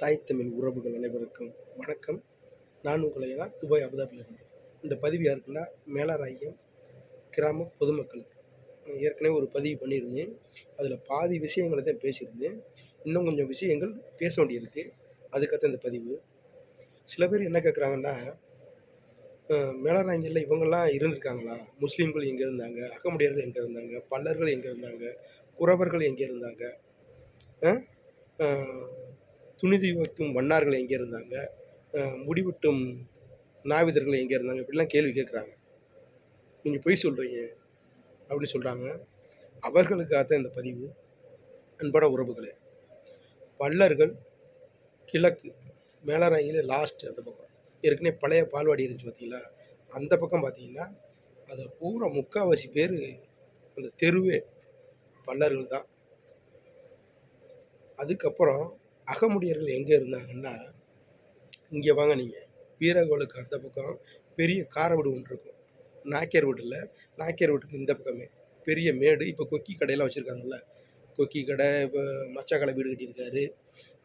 தாய் தமிழ் உறவுகள் அனைவருக்கும் வணக்கம். நான் உங்களை எல்லாம் துபாய் அபுதாபிலிருந்து இந்த பதிவு யாருக்குன்னா மேலாராயம் கிராம பொதுமக்களுக்கு. நான் ஏற்கனவே ஒரு பதிவு பண்ணியிருந்தேன். அதில் பாதி விஷயங்களை தான் பேசியிருந்தேன். இன்னும் கொஞ்சம் விஷயங்கள் பேச வேண்டியிருக்கு. அதுக்காக இந்த பதிவு. சில பேர் என்ன கேட்குறாங்கன்னா மேலராயங்களில் இவங்கெல்லாம் இருந்திருக்காங்களா? முஸ்லீம்கள் எங்கே இருந்தாங்க? அகமுடையர்கள் எங்கே இருந்தாங்க? பல்லர்கள் எங்கே இருந்தாங்க? குறவர்கள் எங்கே இருந்தாங்க? துணிதி வைக்கும் வண்ணார்கள் எங்கே இருந்தாங்க? முடிவெட்டும் நாவிதர்கள் எங்கே இருந்தாங்க? இப்படிலாம் கேள்வி கேட்குறாங்க. நீங்கள் பொய் சொல்கிறீங்க அப்படின்னு சொல்கிறாங்க. அவர்களுக்காக தான் இந்த பதிவு. அன்பான உறவுகளே பல்லர்கள் கிழக்கு மேலராங்கிலே லாஸ்ட் அந்த பக்கம். ஏற்கனவே பழைய பால்வாடி இருந்துச்சு பார்த்தீங்களா? அந்த பக்கம் பார்த்தீங்கன்னா அது பூரா முக்கால்வாசி பேர் அந்த தெருவே பல்லர்கள் தான். அதுக்கப்புறம் அகமுடியர்கள் எங்கே இருந்தாங்கன்னா இங்கே வாங்க நீங்கள் வீரகோளுக்கு அந்த பக்கம் பெரிய காரவீடு ஒன்று இருக்கும். நாக்கியர் வீட்டில் நாக்கியர் வீட்டுக்கு இந்த பக்கமே. பெரிய மேடு இப்போ கொக்கி கடையெல்லாம் வச்சுருக்காங்கல்ல. கொக்கி கடை இப்போ மச்சாக்கடை வீடு கட்டியிருக்காரு.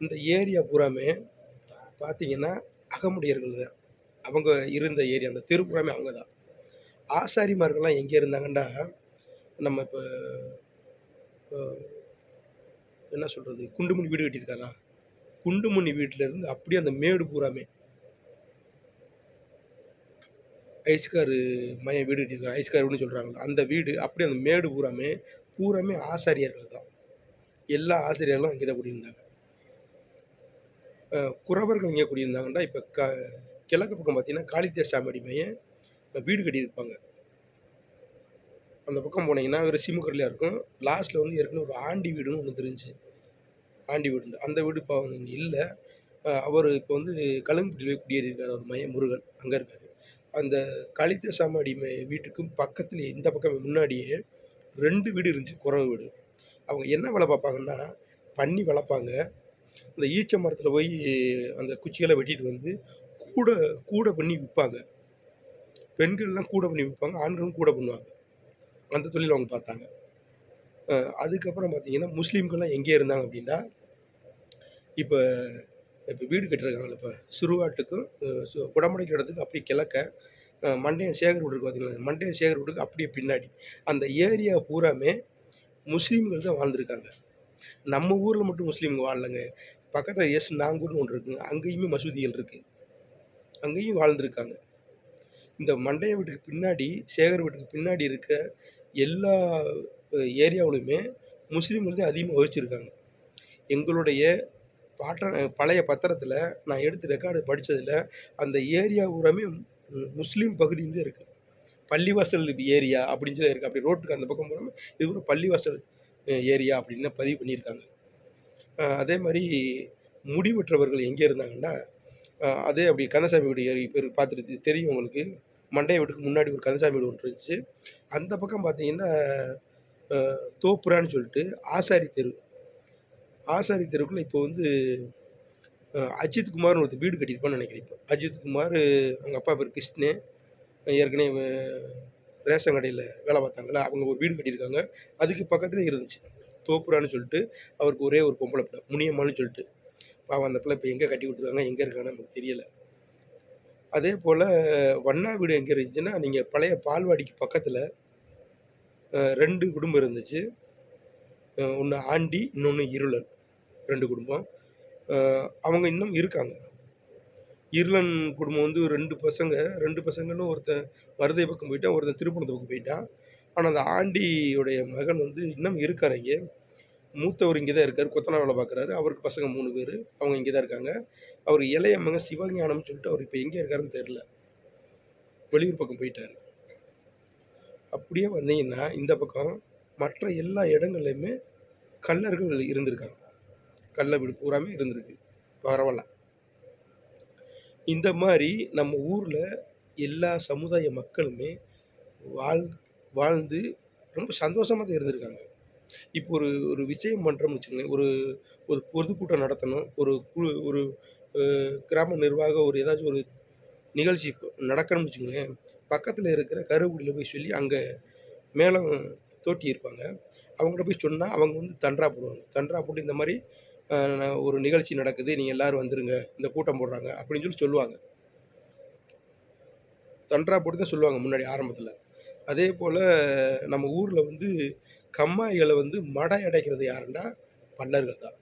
இந்த ஏரியா பூராமே பார்த்தீங்கன்னா அகமுடையர்கள் தான். அவங்க இருந்த ஏரியா அந்த தெரு அவங்க தான். ஆசாரிமார்கள்லாம் எங்கே இருந்தாங்கன்னா நம்ம இப்போ என்ன சொல்கிறது குண்டுமணி வீடு கட்டியிருக்காரா? குண்டுமணி வீட்டிலேருந்து அப்படியே அந்த மேடு பூராமே. ஐஸ்காரு மையம் வீடு கட்டியிருக்காங்க. ஐஸ்கார் வீடுன்னு சொல்கிறாங்களா அந்த வீடு அப்படியே அந்த மேடு பூராமே பூராமே ஆசாரியர்கள் தான். எல்லா ஆசிரியர்களும் அங்கே தான் குடியிருந்தாங்க குறவர்கள் எங்கே குடியிருந்தாங்கன்னா இப்போ க கிழக்கு பக்கம் பார்த்தீங்கன்னா காளித்தேசாமி மையம் வீடு கட்டியிருப்பாங்க. அந்த பக்கம் போனீங்கன்னா ஒரு சிமுக்கர்லையாக இருக்கும். லாஸ்ட்டில் வந்து ஏற்கனவே ஒரு ஆண்டி வீடுன்னு ஒன்று தெரிஞ்சு ஆண்டி வீடு அந்த வீடு இப்போ அவங்க இல்லை. அவர் இப்போ வந்து கலங்குப்பட்டியில் போய் குடியேறியிருக்கார் அவர் மைய முருகன். அங்கே இருக்கார். அந்த காளித்தேசாமி சாமாடி வீட்டுக்கும் பக்கத்துலேயே இந்த பக்கம் முன்னாடியே ரெண்டு வீடு இருந்துச்சு குறவு வீடு. அவங்க என்ன வேலை பார்ப்பாங்கன்னா பண்ணி வளர்ப்பாங்க. அந்த ஈச்ச மரத்தில் போய் அந்த குச்சிகளை வெட்டிட்டு வந்து கூட கூட பண்ணி விற்பாங்க. பெண்கள்லாம் கூட பண்ணி விற்பாங்க ஆண்களும் கூட பண்ணுவாங்க. அந்த தொழில் அவங்க பார்த்தாங்க. அதுக்கப்புறம் பார்த்தீங்கன்னா முஸ்லீம்கள்லாம் எங்கே இருந்தாங்க அப்படின்னா இப்போ இப்போ வீடு கட்டிருக்காங்களே இப்போ சுருவாட்டுக்கும் சு- குடமுடைக்கு இடத்துக்கு அப்படியே கிழக்க மண்டையம் சேகர் வீடு இருக்கு பார்த்தீங்களா மண்டையம் சேகர் வீட்டுக்கு அப்படியே பின்னாடி. அந்த ஏரியா பூராமே முஸ்லீம்கள் தான் வாழ்ந்துருக்காங்க. நம்ம ஊரில் மட்டும் முஸ்லீம்ங்க வாழலைங்க. பக்கத்தில் எஸ் நாங்கூர்னு ஒன்று இருக்குங்க அங்கேயுமே மசூதிகள் இருக்குது அங்கேயும் வாழ்ந்துருக்காங்க. இந்த மண்டைய வீட்டுக்கு பின்னாடி சேகர் வீட்டுக்கு பின்னாடி இருக்க எல்லா ஏரியாவிலையுமே முஸ்லீம்கள் தான் அதிகமாக வகிச்சிருக்காங்க எங்களுடைய பாட்ட பழைய பத்திரத்தில் நான் எடுத்து ரெக்கார்டு படித்ததில் அந்த ஏரியா பூராமே முஸ்லீம் பகுதியும் தான் இருக்குது பள்ளிவாசல் ஏரியா அப்படின்னு சொல்லி இருக்குது அப்படி ரோட்டுக்கு அந்த பக்கம் போகாமல் இது ஒரு பள்ளிவாசல் ஏரியா அப்படின்னு பதிவு பண்ணியிருக்காங்க. அதே மாதிரி முடிவற்றவர்கள் எங்கே இருந்தாங்கன்னா அதே அப்படி கந்தசாமி வீடு ஏறி பேர் பார்த்துட்டு தெரியும் உங்களுக்கு. மண்டைய வீட்டுக்கு முன்னாடி ஒரு கந்தசாமி வீடு ஒன்று இருந்துச்சு. அந்த பக்கம் பார்த்தீங்கன்னா தோப்புரான்னு சொல்லிட்டு ஆசாரி தெரு. ஆசாரி தெருவுக்குள்ள இப்போ வந்து அஜித் குமார்னு ஒருத்தர் வீடு கட்டியிருப்பான்னு நினைக்கிறேன் இப்போ. அஜித் குமார் அவங்க அப்பா பேர் கிருஷ்ணு. ஏற்கனவே ரேஷன் கடையில் வேலை பார்த்தாங்களா அவங்க ஒரு வீடு கட்டியிருக்காங்க. அதுக்கு பக்கத்தில் இருந்துச்சு. தோப்புரான்னு சொல்லிட்டு அவருக்கு ஒரே ஒரு பொம்பளை பிள்ளை முனியம்மான்னு சொல்லிட்டு. பாவம் அந்த பிள்ளை இப்போ எங்கே கட்டி கொடுத்துருக்காங்க எங்கே இருக்கான்னு நமக்கு தெரியலை. அதே போல் வண்ணா வீடு எங்கே இருந்துச்சுன்னா நீங்கள் பழைய பால்வாடிக்கு பக்கத்தில் ரெண்டு குடும்பம் இருந்துச்சு. ஒன்று ஆண்டி இன்னொன்று இருளன். ரெண்டு குடும்பம். அவங்க இன்னும் இருக்காங்க. இருளன் குடும்பம் வந்து ரெண்டு பசங்க ரெண்டு பசங்களும் ஒருத்தன் மருதை பக்கம் போயிட்டான் ஒருத்தன் திருப்பணத்து பக்கம் போயிட்டான். ஆனால் அந்த ஆண்டியுடைய மகன் வந்து இன்னும் இருக்கார் இங்கே மூத்தவர் இங்கே தான் இருக்கார் கொத்தனா வேலை பார்க்குறாரு. அவருக்கு பசங்க மூணு பேர் அவங்க இங்கே தான் இருக்காங்க. அவர் இளைய மகன் சிவஞானம்னு சொல்லிட்டு அவர் இப்போ எங்கே இருக்காருன்னு தெரில வெளியூர் பக்கம் போயிட்டார். அப்படியே வந்தீங்கன்னா இந்த பக்கம் மற்ற எல்லா இடங்கள்லையுமே கல்லர்கள் இருந்திருக்காங்க. கள்ள வீடு பூராமே இருந்திருக்கு. பரவாயில்ல. இந்த மாதிரி நம்ம ஊரில் எல்லா சமுதாய மக்களுமே வாழ் வாழ்ந்து ரொம்ப சந்தோஷமாக தான் இருந்திருக்காங்க. இப்போ ஒரு ஒரு விஷயம் பண்ணுறோம்னு வச்சுக்கோங்களேன். ஒரு ஒரு பொதுக்கூட்டம் நடத்தணும். ஒரு குழு ஒரு கிராம நிர்வாகம் ஒரு ஏதாச்சும் ஒரு நிகழ்ச்சி இப்போ நடக்கணும்னு வச்சுக்கோங்களேன். பக்கத்தில் இருக்கிற கருவுடியில் போய் சொல்லி அங்கே மேளம் தோட்டி இருப்பாங்க. அவங்கள்ட்ட போய் சொன்னால் அவங்க வந்து தண்டரா போடுவாங்க. தண்டா போட்டு இந்த மாதிரி ஒரு நிகழ்ச்சி நடக்குது. நீங்கள் எல்லாரும் வந்துடுங்க இந்த கூட்டம் போடுறாங்க அப்படின்னு சொல்லி சொல்லுவாங்க. தன்றா போட்டு தான் சொல்லுவாங்க முன்னாடி ஆரம்பத்தில் அதே போல் நம்ம ஊரில் வந்து கம்மாய்களை வந்து மடை அடைக்கிறது யாருன்னா, பல்லர்கள் தான்.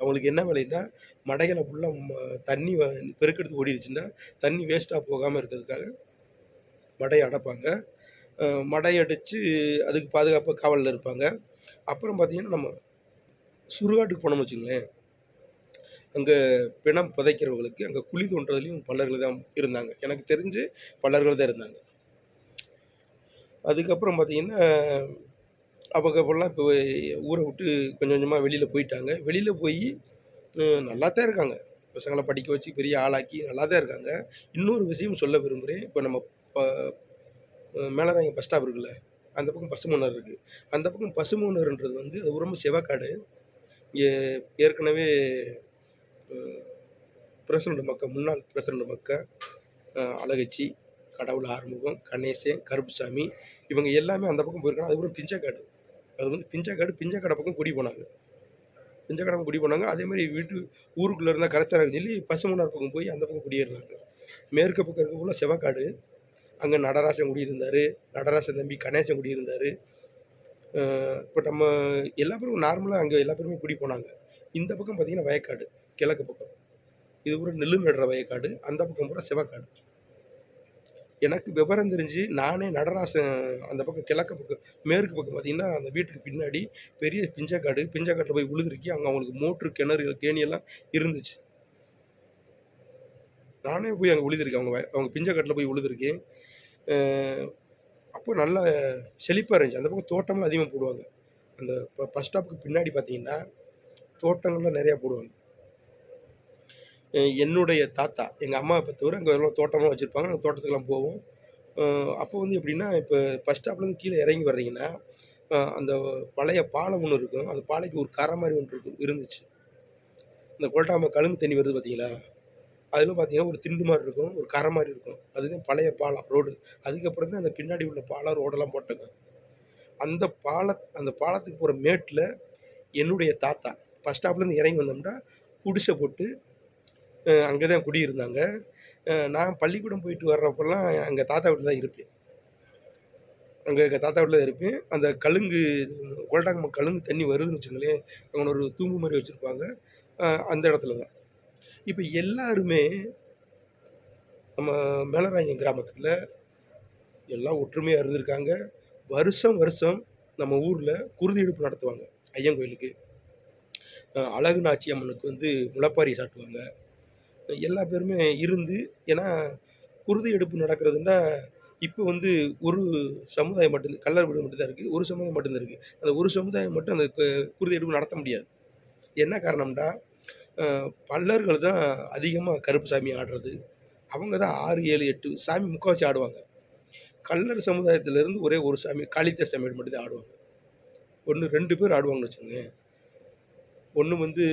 அவங்களுக்கு என்ன வேலைன்னா, மடைகளை ஃபுல்லாக தண்ணி வ பெருக்கெடுத்து ஓடிடுச்சுன்னா தண்ணி வேஸ்ட்டாக போகாமல் இருக்கிறதுக்காக மடையை அடைப்பாங்க. அ அதுக்கு பாதுகாப்பாக காவலில் இருப்பாங்க. அப்புறம் பார்த்திங்கன்னா நம்ம சுடுகாட்டுக்கு போனோம்னு வச்சுங்களேன் அங்கே பிணம் புதைக்கிறவங்களுக்கு அங்கே குழி தோன்றதுலேயும் பல்லர்கள் தான் இருந்தாங்க. எனக்கு தெரிஞ்சு பல்லர்கள் தான் இருந்தாங்க. அதுக்கப்புறம் பார்த்தீங்கன்னா, அவங்க இப்போ ஊரை விட்டு கொஞ்சம் கொஞ்சமாக வெளியில் போயிட்டாங்க. வெளியில் போய் நல்லா தான் இருக்காங்க. பசங்களை படிக்க வச்சு பெரிய ஆளாக்கி நல்லா தான் இருக்காங்க. இன்னொரு விஷயம் சொல்ல விரும்புகிறேன் இப்போ நம்ம ப அ பஸ் ஸ்டாப் இருக்குல்ல, அந்த பக்கம் பசுமன்னார் இருக்குது அந்த பக்கம் பசுமன்னார்ன்றது வந்து அது ரொம்ப செவக்காடு. ஏ ஏற்கனவே பிரசிடண்ட் மக்க முன்னாள் பிரசிடண்ட் மக்க, அழகச்சி, கடவுள் ஆறுமுகம், கணேசன், கருப்புசாமி இவங்க எல்லாமே அந்த பக்கம் போயிருக்காங்க. அதுக்கப்புறம் பிஞ்சக்காடு. அது வந்து பிஞ்சக்காடு, பிஞ்சக்காடு பக்கம் குடி போனாங்க. பிஞ்சக்காடு பக்கம் குடி போனாங்க. அதே மாதிரி வீட்டு ஊருக்குள்ளே இருந்தால் கரைச்சலா சொல்லி பசுமனார் பக்கம் போய் அந்த பக்கம் குடியேறினாங்க மேற்கு பக்கம் இருக்க ஃபுல்லா செவக்காடு. அங்கே நடராசன் குடியிருந்தார் நடராசன் தம்பி கணேசன் குடியிருந்தார் இப்போ நம்ம எல்லா பேரும் நார்மலாக அங்கே எல்லா பேருமே குடி போனாங்க. இந்த பக்கம் பார்த்திங்கன்னா வயக்காடு, கிழக்கு பக்கம். இது பூரா நெல்லு நடுற வயக்காடு. அந்த பக்கம் பூரா சிவக்காடு எனக்கு விவரம் தெரிஞ்சு நானே நடராசன் அந்த பக்கம் கிழக்கு பக்கம் மேற்கு பக்கம் பார்த்திங்கன்னா அந்த வீட்டுக்கு பின்னாடி பெரிய பிஞ்சக்காடு. பிஞ்சக்காட்டில் போய் உழுதுருக்கேன். அங்கே அவங்களுக்கு மோட்ரு, கிணறு, கேணியெல்லாம் இருந்துச்சு. நானே போய் அங்கே உழுதுருக்கேன். அவங்க அவங்க பிஞ்சக்காட்டில் போய் உழுதுருக்கேன். அப்போ நல்லா செழிப்பாக இருந்துச்சு. அந்த பக்கம் தோட்டம்லாம் அதிகமாக போடுவாங்க. அந்த ப பஸ் ஸ்டாப்புக்கு பின்னாடி பார்த்தீங்கன்னா, தோட்டங்கள்லாம் நிறையா போடுவாங்க. என்னுடைய தாத்தா, எங்கள் அம்மா பெத்தவரு அங்கே எல்லாம் தோட்டம்லாம் வச்சுருப்பாங்க நாங்கள் தோட்டத்துக்கெல்லாம் போவோம். அப்போ வந்து எப்படின்னா, இப்போ பஸ் ஸ்டாப்லேருந்து கீழே இறங்கி வர்றீங்கன்னா, அந்த பழைய பாலம் ஒன்று இருக்கும். அந்த பாலைக்கு ஒரு கரை மாதிரி ஒன்று இருக்கும் இருந்துச்சு. இந்த கொல்டாம கழுங்கு தண்ணி வருது பார்த்தீங்களா? அதில் பார்த்தீங்கன்னா, ஒரு திண்டு மாதிரி இருக்கும். ஒரு கரை மாதிரி இருக்கும். அதுதான் பழைய பாலம், ரோடு. அதுக்கப்புறம் தான் அந்த பின்னாடி உள்ள பாலம், ரோடெல்லாம் போட்டாங்க. அந்த பால அந்த பாலத்துக்கு போகிற மேட்டில் என்னுடைய தாத்தா, பஸ் ஸ்டாப்லேருந்து இறங்கி வந்தோம்னா, குடிசை போட்டு அங்கே தான் குடியிருந்தாங்க. நான் பள்ளிக்கூடம் போயிட்டு வர்றப்பெல்லாம் அங்கே தாத்தா வீட்டில் தான் இருப்பேன். அங்கே எங்கள் தாத்தா வீட்டில் தான் இருப்பேன். அந்த கழுங்கு கொல்டாங்க கழுங்கு தண்ணி வருதுன்னு வச்சுங்களேன் அவங்க ஒரு தூம்பு மாதிரி வச்சுருப்பாங்க அந்த இடத்துல தான். இப்போ எல்லாருமே நம்ம மேலராயன் கிராமத்தில் எல்லாம் ஒற்றுமையாக இருந்திருக்காங்க. வருஷம் வருஷம் நம்ம ஊரில் குருதி எடுப்பு நடத்துவாங்க. ஐயன் கோயிலுக்கு. அழகு நாச்சி அம்மனுக்கு வந்து முளப்பாரி சாட்டுவாங்க. எல்லா பேருமே இருந்து ஏன்னா, குருதி எடுப்பு நடக்கிறதுனா இப்போ வந்து ஒரு சமுதாயம் மட்டும் கல்லர் வீடு மட்டும்தான் இருக்குது ஒரு சமுதாயம் மட்டும்தான் இருக்குது அந்த ஒரு சமுதாயம் மட்டும் அந்த குருதி எடுப்பு நடத்த முடியாது. என்ன காரணம்னா, பல்லர்கள் தான் அதிகமாக கருப்பு சாமி ஆடுறது. அவங்க தான் 6, 7, 8 சாமி முக்கால்வாசி ஆடுவாங்க. கல்லர் சமுதாயத்திலேருந்து ஒரே ஒரு சாமி காளித்த சாமி மட்டும்தான் ஆடுவாங்க. 1, 2 பேர் ஆடுவாங்கன்னு வச்சுக்கோங்க ஒன்று வந்து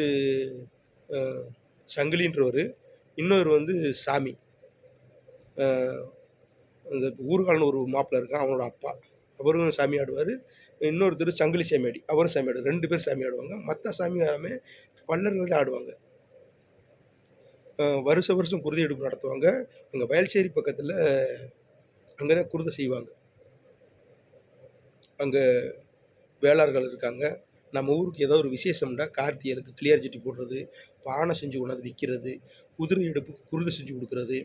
சங்கிலின்றவர் இன்னொரு வந்து சாமி. அந்த ஊர்காலன்னு ஒரு மாப்பிள இருக்கான். அவனோட அப்பா. அவரும் சாமி ஆடுவார் இன்னொருத்தர் சங்கிலி சாமியாடி. அவரும் சாமி ஆடுவார் ரெண்டு பேர் சாமி ஆடுவாங்க. மற்ற சாமி எல்லாமே பல்லர்கள் தான் ஆடுவாங்க. வருஷ வருஷம் குருதி எடுப்பு நடத்துவாங்க. எங்கள் வயல்சேரி பக்கத்தில் அங்கே தான் குருதை செய்வாங்க. அங்கே வேளார்கள் இருக்காங்க. நம்ம ஊருக்கு ஏதோ ஒரு விசேஷம்னா, கார்த்திகளுக்கு கிளியர் ஜட்டி போடுறது, பானை செஞ்சு கொண்டாந்து விற்கிறது குதிரை எடுப்புக்கு குருதை செஞ்சு கொடுக்குறது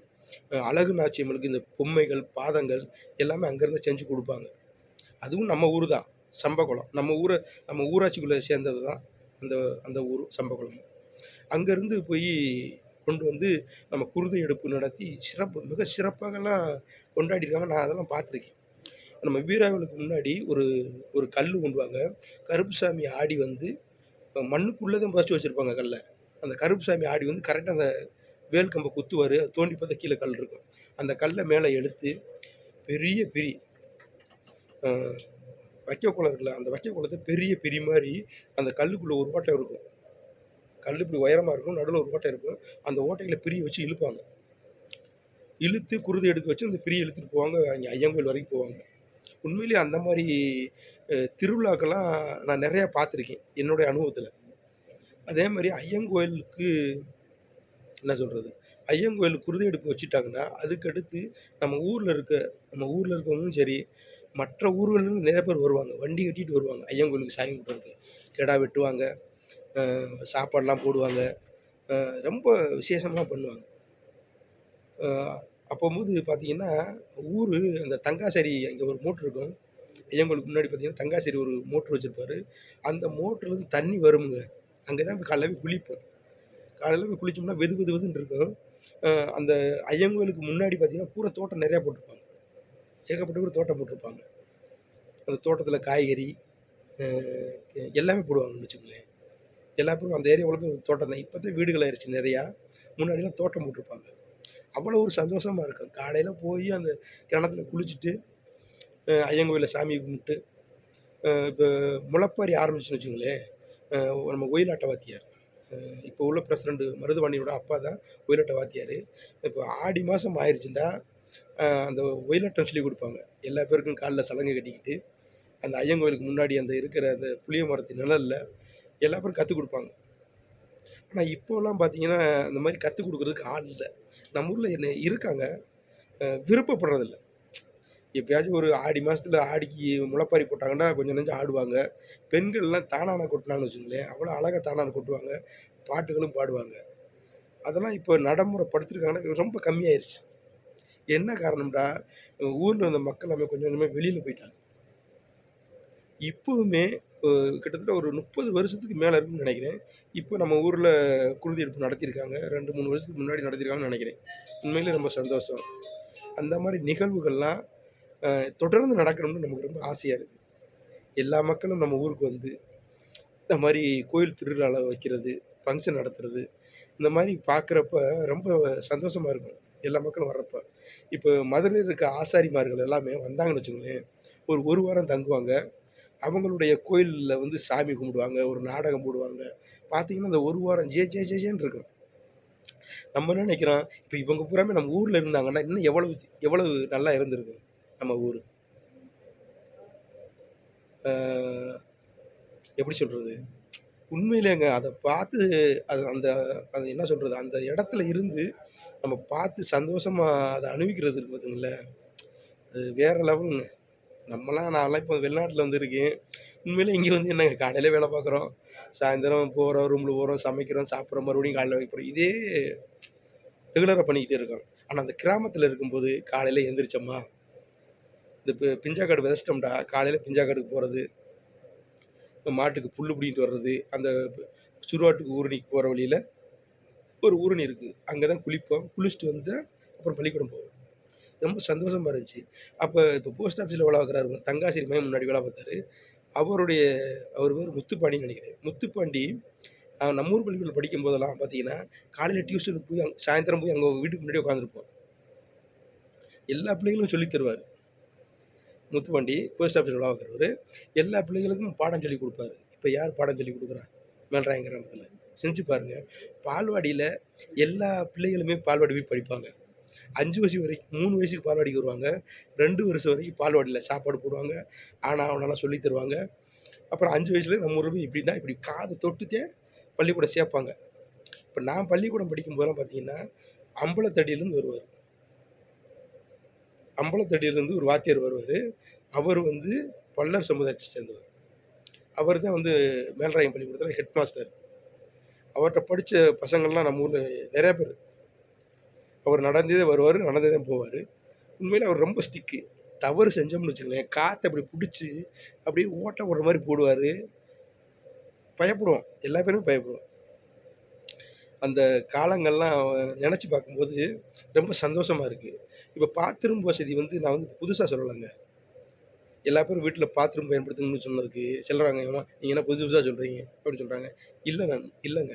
அழகு நாச்சியம்மனுக்கு இந்த பொம்மைகள், பாதங்கள் எல்லாமே அங்கேருந்து செஞ்சு கொடுப்பாங்க அதுவும் நம்ம ஊர் தான். சம்பகுளம் நம்ம ஊரை நம்ம ஊராட்சிக்குள்ளே சேர்ந்தது தான் அந்த அந்த ஊர் சம்பகுளம் அங்கேருந்து போய் கொண்டு வந்து நம்ம குருதை எடுப்பு நடத்தி சிறப்பு மிக சிறப்பாகலாம் கொண்டாடிருக்காங்க நான் அதெல்லாம் பார்த்துருக்கேன். நம்ம வீராவலுக்கு முன்னாடி ஒரு ஒரு கல் கொண்டுவாங்க கருப்புசாமி ஆடி வந்து மண்ணுக்குள்ளே தான் புதைச்சு வச்சிருப்பாங்க கல்லை அந்த கருப்புசாமி ஆடி வந்து கரெக்டாக அந்த வேல் குத்துவார் குத்துவாரு. அது தோண்டி பார்த்தா கீழே கல் இருக்கும். அந்த கல்லை மேலே எடுத்து பெரிய பிரி வைக்க குளம் இருக்குல்ல, அந்த வைக்க குளத்தை பெரிய பிரி மாதிரி அந்த கல்லுக்குள்ளே ஒரு ஓட்டை இருக்கும். கல் இப்படி உயரமாக இருக்கும். நடுவில் ஒரு ஓட்டை இருக்கும். அந்த ஓட்டையில் பிரிய வச்சு இழுப்பாங்க. இழுத்து குருதி எடுக்க வச்சு அந்த பிரிய இழுத்துட்டு போவாங்க. அங்கே ஐயன் கோயில் வரைக்கும் போவாங்க. உண்மையிலேயே அந்த மாதிரி திருவிழாக்கெல்லாம் நான் நிறையா பார்த்துருக்கேன். என்னுடைய அனுபவத்தில் அதே மாதிரி ஐயங்கோயிலுக்கு என்ன சொல்கிறது ஐயங்கோயில் குருதி எடுப்பு வச்சுட்டாங்கன்னா, அதுக்கடுத்து நம்ம ஊரில் இருக்க நம்ம ஊரில் இருக்கவங்களும் சரி, மற்ற ஊர்களிலும் நிறைய பேர் வருவாங்க. வண்டி கட்டிட்டு வருவாங்க. ஐயங்கோயிலுக்கு சாயம் கும்பிட்றதுக்கு. கெடா வெட்டுவாங்க. சாப்பாடெலாம் போடுவாங்க. ரொம்ப விசேஷமாக பண்ணுவாங்க. அப்போம்போது பார்த்தீங்கன்னா, ஊர் அந்த தங்காசேரி அங்கே ஒரு மோட்ரு இருக்கும். ஐயங்கோயிலுக்கு முன்னாடி பார்த்திங்கன்னா தங்காசேரி ஒரு மோட்ரு வச்சிருப்பாரு. அந்த மோட்ருலேருந்து தண்ணி வருமுங்க. அங்கே தான் போய் காலைல போய் குளிப்போம். காலையில் போய் குளித்தோம்னா வெது வெது வெதுன்னு இருக்கும். அந்த ஐயங்கோயிலுக்கு முன்னாடி பார்த்தீங்கன்னா, பூரா தோட்டம் நிறையா போட்டிருப்பாங்க. ஏகப்பட்ட ஒரு தோட்டம் போட்டிருப்பாங்க. அந்த தோட்டத்தில் காய்கறி, எல்லாமே போடுவாங்கன்னு வச்சுக்கோங்களேன் எல்லா பேரும் அந்த ஏரியாவில் போய் தோட்டம் தான். இப்போ தான் வீடுகள் ஆயிடுச்சு நிறையா முன்னாடிலாம் தோட்டம் போட்டிருப்பாங்க. அவ்வளோ ஒரு சந்தோஷமாக இருக்கும். காலையில் போய் அந்த கிணத்துல குளிச்சுட்டு, ஐயன் கோயிலில் சாமி கும்பிட்டு, இப்போ முளப்பாரி முளைப்பாரி வச்சுங்களேன் நம்ம ஒயிலாட்ட வாத்தியார். இப்போ உள்ள பிரசிடென்ட் மருதுவாணியோட அப்பா தான் ஒயிலாட்ட வாத்தியார் இப்போ ஆடி மாதம் ஆயிடுச்சுண்டா அந்த ஒயிலாட்டம் சொல்லிக் கொடுப்பாங்க எல்லா பேருக்கும் காலில் சலங்கை கட்டிக்கிட்டு, அந்த ஐயங்கோயிலுக்கு முன்னாடி அந்த இருக்கிற அந்த புளிய மரத்தின் நிழலில் எல்லா பேரும் கற்றுக் கொடுப்பாங்க ஆனால் இப்போலாம் பார்த்தீங்கன்னா, அந்த மாதிரி கற்றுக் கொடுக்குறதுக்கு ஆள் இல்லை நம்ம ஊரில் என்ன இருக்காங்க. விருப்பப்படுறதில்ல. எப்பயாச்சும் ஒரு ஆடி மாதத்தில் ஆடிக்கு முளைப்பாரி போட்டாங்கன்னா, கொஞ்சம் நெஞ்சம் ஆடுவாங்க. பெண்கள்லாம் தானான கொட்டினான்னு வச்சுங்களேன் அவ்வளோ அழகாக தானான கொட்டுவாங்க. பாட்டுகளும் பாடுவாங்க. அதெல்லாம் இப்போ நடைமுறைப்படுத்திருக்காங்கன்னா, ரொம்ப கம்மியாயிருச்சு. என்ன காரணம்டா, ஊரில் இருந்த மக்கள் எல்லாமே கொஞ்சம் கொஞ்சமாக வெளியில் போயிட்டாங்க. இப்போவுமே கிட்டத்தட்ட ஒரு 30 வருஷத்துக்கு மேலே இருக்குன்னு நினைக்கிறேன் இப்போ நம்ம ஊரில் குருதி எடுப்பு நடத்தியிருக்காங்க. 2, 3 வருஷத்துக்கு முன்னாடி நடத்தியிருக்காங்கன்னு நினைக்கிறேன் உண்மையிலே ரொம்ப சந்தோஷம். அந்த மாதிரி நிகழ்வுகள்லாம் தொடர்ந்து நடக்கணும்னு நமக்கு ரொம்ப ஆசையாக இருக்குது எல்லா மக்களும் நம்ம ஊருக்கு வந்து, இந்த மாதிரி கோயில் திருவிழாவில் வைக்கிறது, ஃபங்க்ஷன் நடத்துறது, இந்த மாதிரி பார்க்குறப்ப ரொம்ப சந்தோஷமாக இருக்கும். எல்லா மக்களும் வர்றப்ப. இப்போ மதுரையில் இருக்க ஆசாரிமார்கள் எல்லாமே வந்தாங்கன்னு வச்சுக்கோங்களேன் ஒரு ஒரு வாரம் தங்குவாங்க. அவங்களுடைய கோயிலில் வந்து சாமி கும்பிடுவாங்க. ஒரு நாடகம் போடுவாங்க. பார்த்தீங்கன்னா, அந்த ஒரு வாரம் ஜே ஜே ஜே ஜேன்னு இருக்கும். நம்ம என்ன நினைக்கிறோம் இப்போ இவங்க பூராமே நம்ம ஊரில் இருந்தாங்கன்னா, இன்னும் எவ்வளவு எவ்வளவு நல்லா இருந்திருக்கு நம்ம ஊர் எப்படி சொல்கிறது உண்மையிலேங்க அதை பார்த்து அது அந்த அது என்ன சொல்கிறது அந்த இடத்துல இருந்து நம்ம பார்த்து சந்தோஷமாக அதை அனுபவிக்கிறது பார்த்துங்களேன் பார்த்தீங்களா, அது வேறு லெவலுங்க. நம்மலாம் நான்லாம் இப்போ வெளிநாட்டில் வந்து இருக்கேன். உண்மையிலே வந்து என்னங்க காலையில வேலை பார்க்குறோம். சாயந்தரம் போகிறோம் ரூமில் போகிறோம் சமைக்கிறோம், சாப்பிட்றோம் மறுபடியும் காலையில் வைக்கிறோம் இதே ரெகுலராக பண்ணிக்கிட்டே இருக்கோம். ஆனால் அந்த கிராமத்தில் இருக்கும்போது காலையில் எந்திரிச்சோமா, இந்த பிஞ்சாக்காடு விதைச்சிட்டோம்டா, காலையில் பிஞ்சாக்காடுக்கு போகிறது மாட்டுக்கு புல் பிடிக்கிட்டு வர்றது. அந்த சுருவாட்டுக்கு ஊரணிக்கு போகிற வழியில் ஒரு ஊரணி இருக்குது அங்கே தான் குளிப்போம். குளிச்சுட்டு வந்து அப்புறம் பள்ளிக்கூடம் போவோம். ரொம்ப சந்தோஷமாக இருந்துச்சு. அப்போ இப்போ போஸ்ட் ஆஃபீஸில் வேலை பார்க்குறாரு தங்காசிரி மையம் முன்னாடி வேலை பார்த்தாரு. அவருடைய அவர் பேர் முத்துப்பாண்டின்னு நினைக்கிறேன் முத்துப்பாண்டி அ நம்ம ஊர் பள்ளிக்கூடத்துல படிக்கும்போதெல்லாம் பார்த்தீங்கன்னா, காலையில் டியூஷனுக்கு போய் அங்கே சாயந்தரம் போய் அங்கே வீட்டுக்கு முன்னாடி உட்காந்துருப்போம். எல்லா பிள்ளைகளும் சொல்லித் தருவார் முத்துப்பாண்டி போஸ்ட் ஆஃபீஸில் வேலை பார்க்குறவர் எல்லா பிள்ளைகளுக்கும் பாடம் சொல்லி கொடுப்பாரு இப்போ யார் பாடம் சொல்லிக் கொடுக்குறா மேல்ராயன் கிராமத்தில் செஞ்சு பாருங்கள் பால்வாடியில் எல்லா பிள்ளைகளுமே பால்வாடி போய் படிப்பாங்க. அஞ்சு வயசு வரைக்கும் மூணு வயசுக்கு பால்வாடிக்கு வருவாங்க. ரெண்டு வருஷம் வரைக்கும் பால்வாடியில் சாப்பாடு போடுவாங்க. ஆனால் அவனெல்லாம் சொல்லித் தருவாங்க. அப்புறம் அஞ்சு வயசுல நம்ம ஊரில் இப்படின்னா, இப்படி காதை தொட்டுத்தே பள்ளிக்கூடம் சேர்ப்பாங்க. இப்போ நான் பள்ளிக்கூடம் படிக்கும் போதெல்லாம் பார்த்தீங்கன்னா, அம்பலத்தடியிலேருந்து வருவார் அம்பலத்தடியிலேருந்து ஒரு வாத்தியார் வருவார் அவர் வந்து பல்லர் சமுதாயத்தை சேர்ந்தவர். அவர் தான் வந்து மேல்ராயம் பள்ளிக்கூடத்தில் ஹெட் மாஸ்டர். அவர்கிட்ட படித்த பசங்கள்லாம் நம்ம ஊரில் நிறையா பேர் அவர் நடந்தே வருவார் நடந்தே தான் உண்மையில் அவர் ரொம்ப ஸ்டிக்கு தவறு செஞ்சோம்னு வச்சுக்கலேன் காற்றை அப்படி பிடிச்சி அப்படியே ஓட்ட போடுற மாதிரி போடுவார். பயப்படுவோம். எல்லா பேருமே பயப்படுவோம். அந்த காலங்கள்லாம் நினச்சி பார்க்கும்போது ரொம்ப சந்தோஷமாக இருக்குது இப்போ பாத்ரூம் வசதி வந்து நான் வந்து புதுசாக சொல்லலைங்க. எல்லா பேரும் வீட்டில் பாத்ரூம் பயன்படுத்தணும்னு சொன்னதுக்கு சொல்கிறாங்க "ஏம்மா நீங்கள் என்ன புதுசு புதுசாக சொல்கிறீங்க அப்படின்னு சொல்கிறாங்க இல்லைங்க நான் இல்லங்க.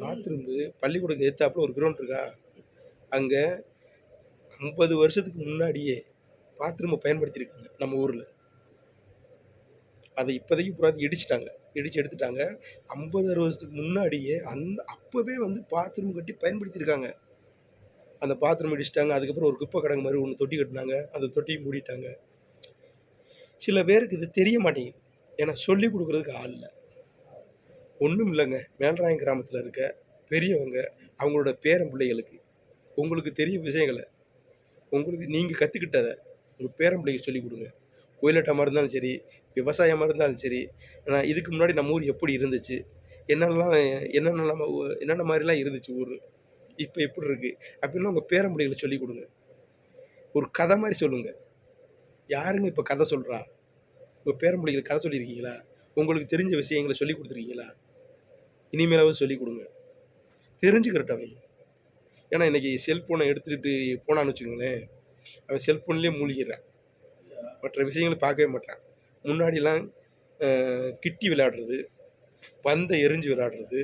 பாத்ரூமு பள்ளிக்கூடத்துக்கு எதுத்தாப்புல ஒரு கிரவுண்ட் இருக்கா, அங்கே ஐம்பது வருஷத்துக்கு முன்னாடியே பாத்ரூமை பயன்படுத்தியிருக்காங்க நம்ம ஊரில் அதை இப்போதைக்கு பூராத்தையும் இடிச்சுட்டாங்க. இடித்து எடுத்துட்டாங்க. 50, 60 வருஷத்துக்கு முன்னாடியே அந்த அப்போவே வந்து பாத்ரூம் கட்டி பயன்படுத்தியிருக்காங்க. அந்த பாத்ரூம் இடிச்சிட்டாங்க அதுக்கப்புறம் ஒரு குப்பை கடங்கு மாதிரி ஒன்று தொட்டி கட்டினாங்க அந்த தொட்டியும் மூடிட்டாங்க. சில பேருக்கு இது தெரிய மாட்டேங்குது. ஏன்னா சொல்லிக் கொடுக்குறதுக்கு ஆள் இல்லை ஒன்றும் இல்லைங்க மேல்ராயன் கிராமத்தில் இருக்க பெரியவங்க அவங்களோட பேரன் பிள்ளைகளுக்கு உங்களுக்கு தெரியும் விஷயங்களை. உங்களுக்கு நீங்கள் கற்றுக்கிட்டதை உங்கள் பேரம்பிள்ளைக்கு சொல்லிக் கொடுங்க. ஒயிலட்டமாக இருந்தாலும் சரி விவசாயமாக இருந்தாலும் சரி ஆனால் இதுக்கு முன்னாடி நம்ம ஊர் எப்படி இருந்துச்சு? என்னென்னலாம் என்னென்னலாம் என்னென்ன மாதிரிலாம் இருந்துச்சு ஊர்? இப்போ எப்படி இருக்குது அப்படின்னு உங்கள் பேரம்பிள்ளைகளை சொல்லிக் கொடுங்க. ஒரு கதை மாதிரி சொல்லுங்கள் யாருங்க இப்போ கதை சொல்கிறா உங்கள் பேரன் கதை சொல்லியிருக்கீங்களா உங்களுக்கு தெரிஞ்ச விஷயங்களை சொல்லி கொடுத்துருக்கீங்களா? இனிமேலாவது சொல்லிக் கொடுங்க. தெரிஞ்சுக்கிறட்டவங்க. ஏன்னா இன்றைக்கி செல்ஃபோனை எடுத்துக்கிட்டு போனான்னு வச்சுக்கோங்களேன் அவன் செல்ஃபோன்லேயே மூழ்கிடுறான். மற்ற விஷயங்களை பார்க்கவே மாட்டான். முன்னாடிலாம் கிட்டி விளையாடுறது பந்தை எரிஞ்சு விளையாடுறது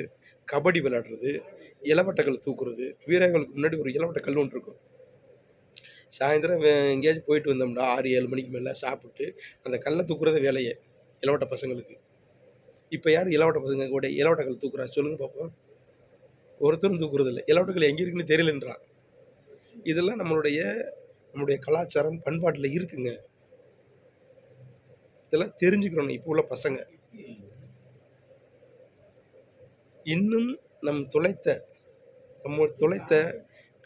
கபடி விளையாடுறது இலவட்டக்கல் தூக்குறது வீரர்களுக்கு முன்னாடி ஒரு இளவட்ட கல் ஒன்று இருக்கும். சாயந்தரம் எங்கேயாச்சும் போயிட்டு வந்தோம்னா ஆறு ஏழு மணிக்கு மேலே சாப்பிட்டு அந்த கல்லை தூக்குறத வேலையே இளவட்ட பசங்களுக்கு. இப்போ யார் இளவட்ட பசங்க கூட இளவட்ட கல் தூக்குறா? சொல்லுங்கள் பார்ப்போம் ஒருத்தரும் தூக்குறது இல்லை எங்கே இருக்குன்னு தெரியலன்றாங்க. இதெல்லாம் நம்மளுடைய நம்மளுடைய கலாச்சாரம் பண்பாட்டில் இருக்குங்க. இதெல்லாம் தெரிஞ்சுக்கிறோம் இப்போ உள்ள பசங்க. இன்னும் நம் தொலைத்த நம்ம தொலைத்த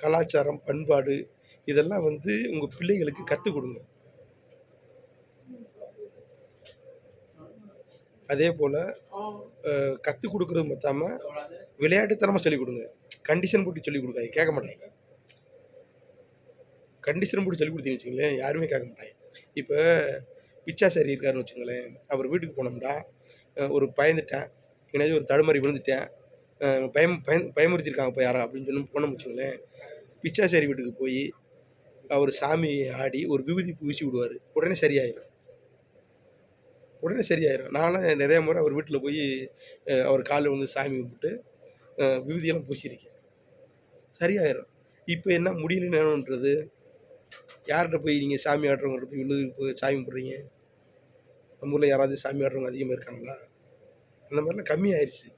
கலாச்சாரம் பண்பாடு இதெல்லாம் வந்து உங்கள் பிள்ளைகளுக்கு கற்றுக் கொடுங்க. அதே போல் கற்றுக் கொடுக்குறது மொத்தாம விளையாட்டுத்தனமாக சொல்லிக் கொடுங்க. கண்டிஷன் போட்டு சொல்லிக் கொடுக்காது கேட்க மாட்டாங்க. கண்டிஷன் போட்டு சொல்லிக் கொடுத்தீங்கன்னு வச்சுங்களேன் யாருமே கேட்க மாட்டாங்க. இப்போ பிச்சாசாரி இருக்காருன்னு வச்சுங்களேன் அவர் வீட்டுக்கு போனோம்னா ஒரு பயந்துட்டேன் எங்கேயாச்சும் ஒரு தடுமாறி விழுந்துட்டேன் பயம் பயன் பயமுறுத்திருக்காங்க இப்போ யாரா அப்படின்னு சொல்லி போனோம்னு வச்சுங்களேன் பிச்சாசாரி வீட்டுக்கு போய் அவர் சாமி ஆடி ஒரு விபூதி பூசி விடுவார் உடனே சரியாயிடும் உடனே சரியாயிடும் நானும் நிறைய முறை அவர் வீட்டில் போய் அவர் காலில் வந்து சாமி கும்பிட்டு விபூதியெல்லாம் பூசியிருக்கேன் சரியாயிடும் இப்போ என்ன முடியலன்னு என்னன்றது யார்கிட்ட போய் நீங்கள் சாமி ஆடுறவங்கள்ட்ட போய் விழுது போய் சாமி கும்பிட்றீங்க? நம்ம ஊரில் யாராவது சாமி ஆடுறவங்க அதிகமாக இருக்காங்களா? அந்த மாதிரிலாம் கம்மி ஆயிடுச்சு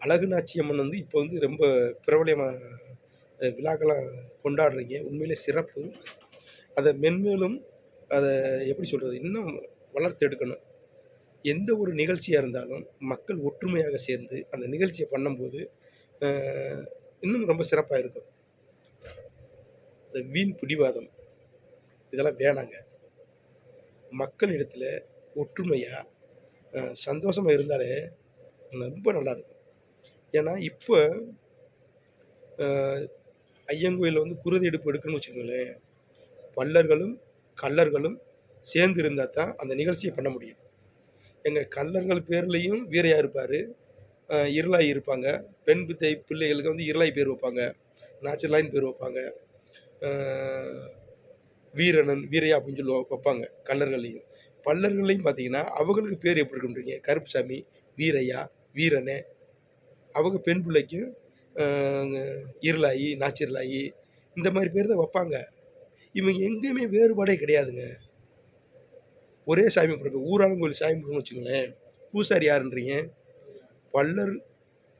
அழகுநாச்சி அம்மன் வந்து இப்போ வந்து ரொம்ப பிரபலமாக விழாக்கெல்லாம் கொண்டாடுறீங்க. உண்மையிலே சிறப்பு. அதை மென்மேலும் அதை எப்படி சொல்கிறது இன்னும் வளர்த்து எடுக்கணும். எந்த ஒரு நிகழ்ச்சியாக இருந்தாலும் மக்கள் ஒற்றுமையாக சேர்ந்து அந்த நிகழ்ச்சியை பண்ணும்போது இன்னும் ரொம்ப சிறப்பாக இருக்கும். இந்த வீண் பிடிவாதம் இதெல்லாம் வேணாங்க. மக்களிடத்தில் ஒற்றுமையாக சந்தோஷமாக இருந்தாலே ரொம்ப நல்லாயிருக்கும் ஏன்னா இப்போ ஐயங்கோயிலில் வந்து குருதி எடுப்பு எடுக்கணும்னு வச்சுக்கோங்களேன். பல்லர்களும் கல்லர்களும் சேர்ந்து இருந்தால் தான் அந்த நிகழ்ச்சியை பண்ண முடியும். எங்கள் கல்லர்கள் பேர்லேயும் வீரையாக இருப்பார். இருளாய் இருப்பாங்க. பெண் பித்தை பிள்ளைகளுக்கு வந்து இருளாய் பேர் வைப்பாங்க. நேச்சுரலாயின் பேர் வைப்பாங்க. வீரனன் வீரையா அப்படின்னு சொல்லி வைப்பாங்க கல்லர்கள்லையும் பல்லர்கள்லையும் பார்த்தீங்கன்னா அவங்களுக்கு பேர் எப்படி இருக்குன்றீங்க கருப்புசாமி வீரையா வீரனே. அவங்க பெண் பிள்ளைக்கும் இருளாயி நாச்சிரலாயி இந்த மாதிரி பேர் தான் வைப்பாங்க. இவங்க எங்கேயுமே வேறுபாடே கிடையாதுங்க. ஒரே சாமி கும்பிட்றது ஊராளுங்கோயில் சாமி கும்பிட்றோம்னு வச்சுக்கோங்களேன். பூசாரி யாருன்றீங்க? பல்லர்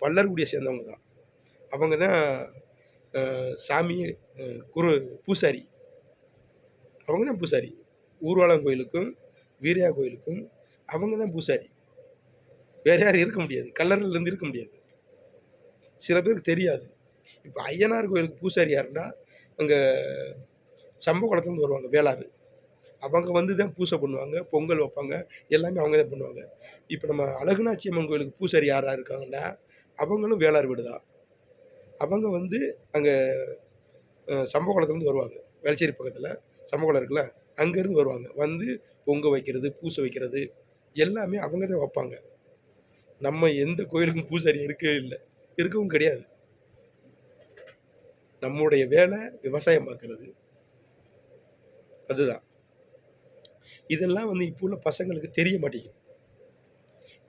பல்லர்குடியை சேர்ந்தவங்க தான். அவங்க தான் சாமி குரு பூசாரி. அவங்க தான் பூசாரி. ஊர்வலம் கோயிலுக்கும் வீரையா கோயிலுக்கும் அவங்க தான் பூசாரி. வேற யாரும் இருக்க முடியாது. கல்லறையில இருந்து இருக்க முடியாது. சில பேருக்கு தெரியாது. இப்போ ஐயனார் கோயிலுக்கு பூசாரி யாருன்னா அங்கே சம்பகுளத்துலேருந்து வருவாங்க வேளாறு. அவங்க வந்து தான் பூசை பண்ணுவாங்க பொங்கல் வைப்பாங்க எல்லாமே அவங்க தான் பண்ணுவாங்க. இப்போ நம்ம அழகுநாச்சி அம்மன் கோயிலுக்கு பூசாரி யாராக இருக்காங்கன்னா அவங்களும் வேளாறு வீடு தான். அவங்க வந்து அங்கே சம்பகுளத்துலேருந்து வருவாங்க வேளச்சேரி பக்கத்தில் சம்பகுளம் இருக்குல்ல அங்கேருந்து வருவாங்க. வந்து பொங்க வைக்கிறது பூசை வைக்கிறது எல்லாமே அவங்க தான் வைப்பாங்க. நம்ம எந்த கோயிலுக்கும் பூசாரி இருக்கவே இல்லை. இருக்கவும் கிடையாது. நம்முடைய வேலை விவசாயம் பார்க்கறது. அதுதான். இதெல்லாம் வந்து இப்போ உள்ள பசங்களுக்கு தெரிய மாட்டேங்குது.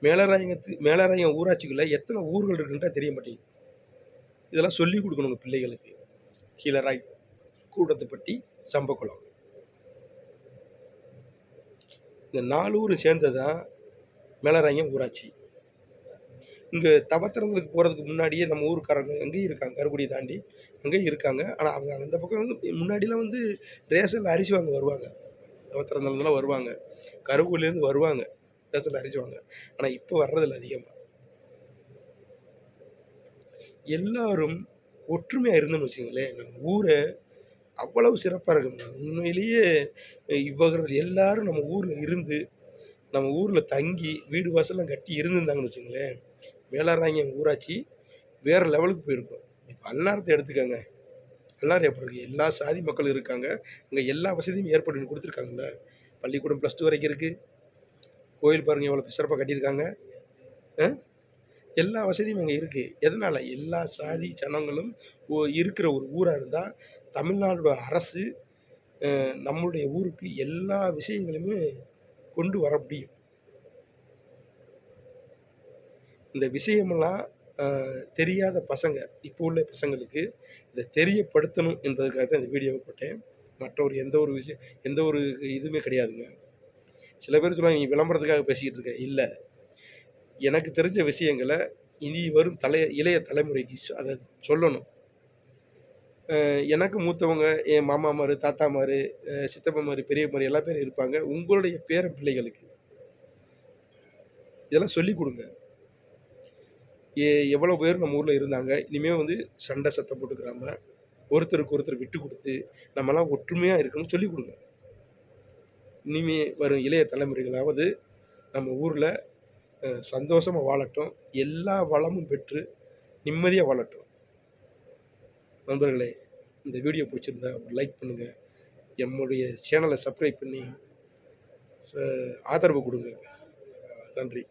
மேலராயங்கத்து மேலராயம் ஊராட்சிக்குள்ளே எத்தனை ஊர்கள் இருக்குன்றா தெரிய மாட்டேங்குது. இதெல்லாம் சொல்லி கொடுக்கணுங்க பிள்ளைகளுக்கு. கீழராய் கூடத்துப்பட்டி சம்பக்குளம். இந்த நாலு ஊரும் சேர்ந்தது தான் மேலராயம் ஊராட்சி. இங்கே தவத்திரங்களுக்கு போகிறதுக்கு முன்னாடியே நம்ம ஊருக்காரங்க அங்கேயும் இருக்காங்க கருக்குடியை தாண்டி அங்கேயும் இருக்காங்க. ஆனால் அவங்க அந்த பக்கம் வந்து முன்னாடிலாம் வந்து ரேஷனில் அரிசி வாங்க வருவாங்க. தவத்திறந்தலாம் வருவாங்க. கருவூர்லேருந்து வருவாங்க ரேஷனில் அரிசி வாங்க. ஆனால் இப்போ வர்றதில்ல அதிகமாக எல்லாரும் ஒற்றுமையாக இருந்தோம்னு வச்சுங்களேன் நம்ம ஊரை அவ்வளவு சிறப்பாக இருக்கும். உண்மையிலேயே இவ்வகர்கள் எல்லாரும் நம்ம ஊரில் இருந்து நம்ம ஊரில் தங்கி வீடு வாசலாம் கட்டி இருந்திருந்தாங்கன்னு வச்சுங்களேன் வேளாராங்க ஊராட்சி வேறு லெவலுக்கு போயிருக்கும். இப்போ அல்லாரத்தை எடுத்துக்கோங்க. அல்லாரம் எப்படி இருக்குது எல்லா சாதி மக்களும் இருக்காங்க. அங்கே எல்லா வசதியும் ஏற்பாடு கொடுத்துருக்காங்கல்ல. பள்ளிக்கூடம் ப்ளஸ் டூ வரைக்கும் இருக்குது கோயில் பாருங்கள் எவ்வளோ சிறப்பாக கட்டியிருக்காங்க. எல்லா வசதியும் அங்கே இருக்குது எதனால்? எல்லா சாதி ஜனங்களும் ஓ- இருக்கிற ஒரு ஊராக இருந்தால் தமிழ்நாடோட அரசு நம்மளுடைய ஊருக்கு எல்லா விஷயங்களையுமே கொண்டு வர முடியும். இந்த விஷயமெல்லாம் தெரியாத பசங்க இப்போ உள்ள பசங்களுக்கு இதை தெரியப்படுத்தணும் என்பதற்காக தான் இந்த வீடியோவை போட்டேன். மற்ற ஒரு எந்த ஒரு விஷயம் எந்த ஒரு இதுவுமே கிடையாதுங்க. சில பேர் சொல்லுவாங்க நீ விளம்பரத்துக்காக பேசிக்கிட்டு இருக்க. இல்லை. எனக்கு தெரிஞ்ச விஷயங்களை இனி வரும் தலை இளைய தலைமுறைக்கு அதை சொல்லணும். எனக்கு மூத்தவங்க என் மாமா மாரு தாத்தா மாரு சித்தப்பா மாரு பெரிய மாதிரி எல்லா பேரும் இருப்பாங்க. உங்களுடைய பேர பிள்ளைகளுக்கு இதெல்லாம் சொல்லிக் கொடுங்க. எவ்வளோ பேர் நம்ம ஊரில் இருந்தாங்க இனிமேல் வந்து சண்டை சத்தம் போட்டுக்கிறாம ஒருத்தருக்கு ஒருத்தர் விட்டு கொடுத்து நம்மலாம் ஒற்றுமையாக இருக்கணும்னு சொல்லி கொடுங்க. இனிமே வரும் இளைய தலைமுறைகளாவது நம்ம ஊரில் சந்தோஷமாக வாழட்டும் எல்லா வளமும் பெற்று நிம்மதியாக வாழட்டும். நண்பர்களே இந்த வீடியோ பிடிச்சிருந்தா ஒரு லைக் பண்ணுங்கள் என்னுடைய சேனலை சப்ஸ்கிரைப் பண்ணி ச- ஆதரவு கொடுங்க. நன்றி.